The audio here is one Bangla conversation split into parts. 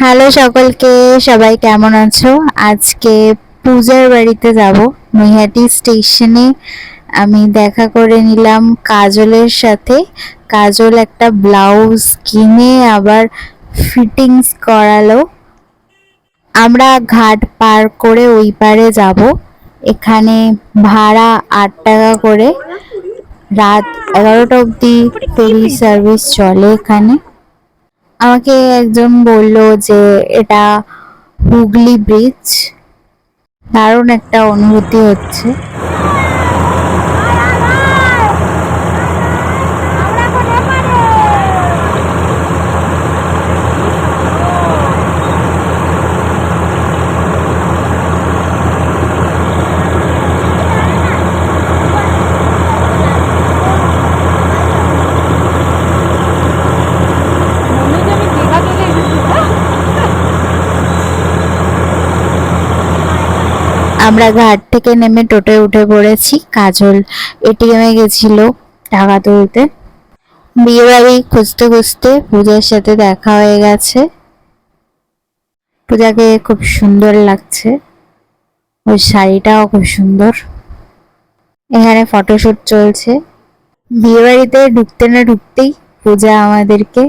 হ্যালো সকলকে, সবাই কেমন আছো? আজকে পূজার বাড়িতে যাব নৈহাটি স্টেশনে। আমি দেখা করে নিলাম কাজলের সাথে। কাজল একটা ব্লাউজ কিনে আবার ফিটিংস করালো। আমরা ঘাট পার করে ওই পারে যাব। এখানে ভাড়া আট টাকা করে। রাত এগারোটা অবধি ফেরি সার্ভিস চলে এখানে। আমাকে একজন বলল যে এটা হুগলি ব্রিজ দারুণ একটা অনুভূতি হচ্ছে। আমরা ঘাট থেকে নেমে টোটোয় উঠে পড়েছি। কাজল এটিএমে গেছিল টাকা তুলতে। বিয়ে বাড়ি খুঁজতে খুঁজতে পূজার সাথে দেখা হয়ে গেছে। পূজাকে খুব সুন্দর লাগছে। ওই শাড়িটাও খুব সুন্দর। এখানে ফটোশুট চলছে। বিয়ে বাড়িতে ঢুকতে না ঢুকতেই পূজা আমাদেরকে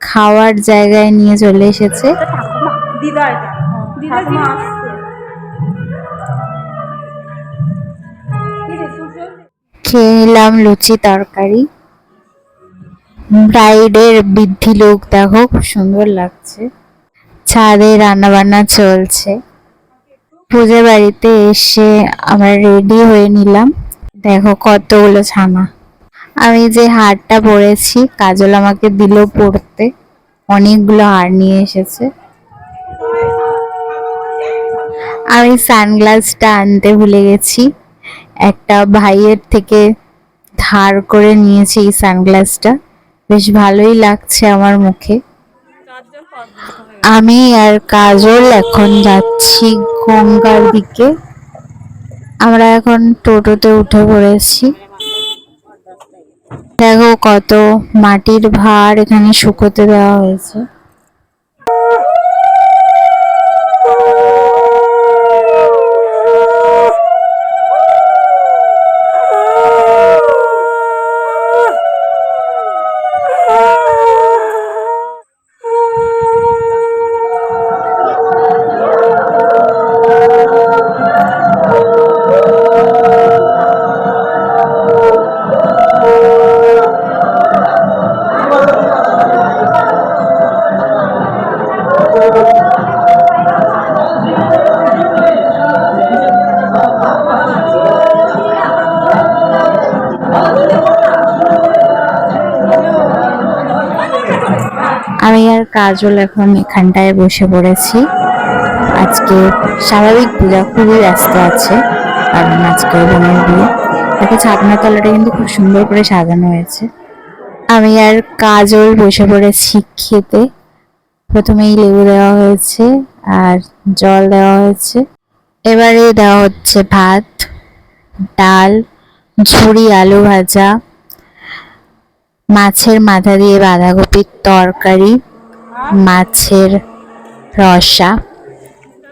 খাওয়ার জায়গায় নিয়ে চলে এসেছে। খেয়ে নিলাম লুচি তরকারি। ব্রাইডের বৃদ্ধি লোক দেখো, খুব সুন্দর লাগছে। ছাদে রান্না বান্না চলছে। পূজা বাড়িতে এসে আমরা রেডি হয়ে নিলাম। দেখো কতগুলো ছানা। আমি যে হারটা পরেছি, কাজল আমাকে দিল পরতে। অনেকগুলো হার নিয়ে এসেছে। আমি সানগ্লাসটা আনতে ভুলে গেছি। একটা ভাইয়ের থেকে ধার করে নিয়েছি এই সানগ্লাসটা। বেশ ভালোই লাগছে আমার মুখে। আমি আর কাজল এখন যাচ্ছি গঙ্গার দিকে। আমরা এখন টোটোতে উঠে পড়েছি। দেখো কত মাটির ভার এখানে শুকোতে দেওয়া হয়েছে। কাজল এখন এখানটায় বসে পড়েছি। আজকে স্বাভাবিক পূজা, খুবই ব্যস্ত আছে, কারণ আজকে বোনের বিয়ে। দেখো ছাপনা তলাটা কিন্তু খুব সুন্দর করে সাজানো হয়েছে। আমি আর কাজল বসে পড়েছি খেতে। প্রথমেই লেবু দেওয়া হয়েছে আর জল দেওয়া হয়েছে। এবারে দেওয়া হচ্ছে ভাত, ডাল ঝুড়ি আলু ভাজা, মাছের মাথা দিয়ে বাঁধাকপির তরকারি। মাছের রসা।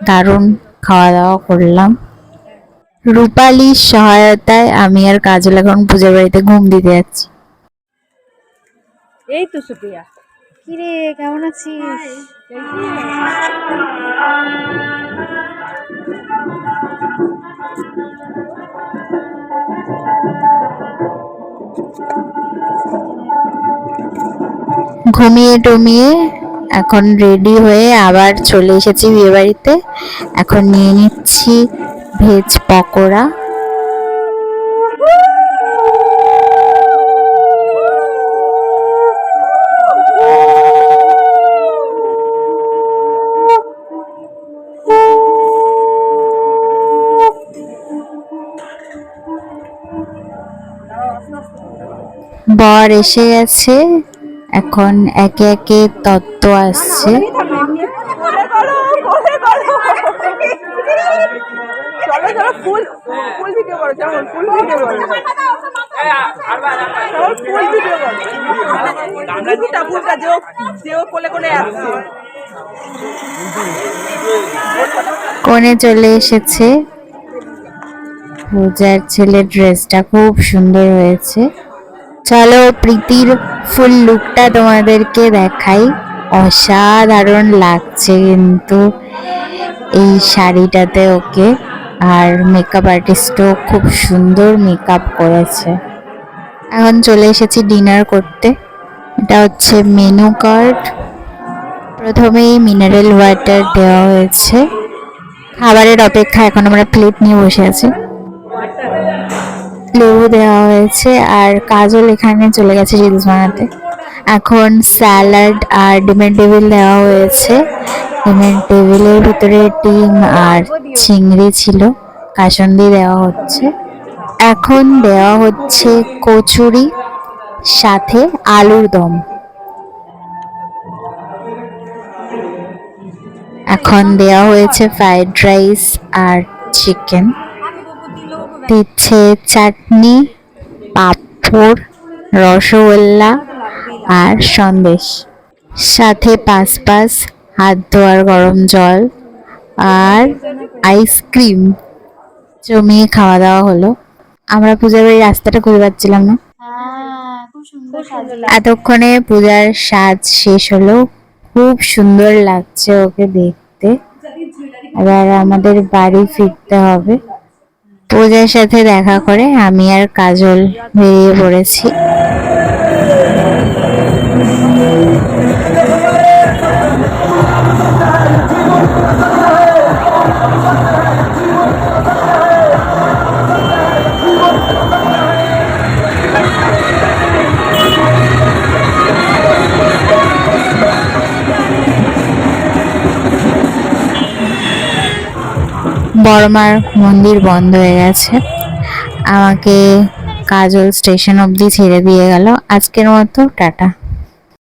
দারুণ খাওয়া দাওয়া করলাম। রূপালির সহায়তায় আমি আর কাজল এখন পূজা বাড়িতে ঘুম দিতে যাচ্ছি। এই তো সুপ্রিয়া। কিরে কেমন আছিস? ঘুমিয়ে টুমিয়ে এখন রেডি হয়ে আবার চলে এসেছি বিয়ে বাড়িতে এখন নিয়ে নিচ্ছি ভেজ পকোড়া। বর এসে গেছে। এখন একে একে তত্ত্ব আসছে কনে চলে এসেছে। পূজার ছেলের ড্রেসটা খুব সুন্দর হয়েছে। চলো প্রীতির ফুল লুকটা তোমাদেরকে দেখাই। অসাধারণ লাগছে কিন্তু এই শাড়িটাতে ওকে। আর মেকআপ আর্টিস্টও খুব সুন্দর মেকআপ করেছে। এখন চলে এসেছি ডিনার করতে। এটা হচ্ছে মেনু কার্ড প্রথমেই মিনারেল ওয়াটার দেওয়া হয়েছে। খাবারের অপেক্ষা এখন আমরা প্লেট নিয়ে বসে আছি। লেবু দেওয়া হয়েছে আর কাজল এখানে চলে গেছে রিলস বানাতে। এখন স্যালাড আর ডিমের টেবিল দেওয়া হয়েছে। ডিমের টেবিলের ভিতরে ডিম আর চিংড়ি ছিল, কাসন্দি দেওয়া হচ্ছে। এখন দেওয়া হচ্ছে কচুরি, সাথে আলুর দম। এখন দেওয়া হয়েছে ফ্রাইড রাইস আর চিকেন দিচ্ছে চাটনি, পাঁপড়, রসগোল্লা আর সন্দেশ। সাথে পাঁচ পাঁচ হাত ধোয়ার গরম জল আর আইসক্রিম। জমিয়ে খাওয়া দাওয়া হলো। আমরা পূজার বাড়ির রাস্তাটা খুঁজে পাচ্ছিলাম না। এতক্ষণে পূজার সাজ শেষ হলো। খুব সুন্দর লাগছে ওকে দেখতে। এবার আমাদের বাড়ি ফিরতে হবে। পূজার সাথে দেখা করে আমি আর কাজল বেরিয়ে পড়েছি। বড়মার মন্দির বন্ধ হয়ে গেছে। আমাকে কাজল স্টেশন অবধি ছেড়ে দিয়ে গেল। আজকের মতো, টাটা।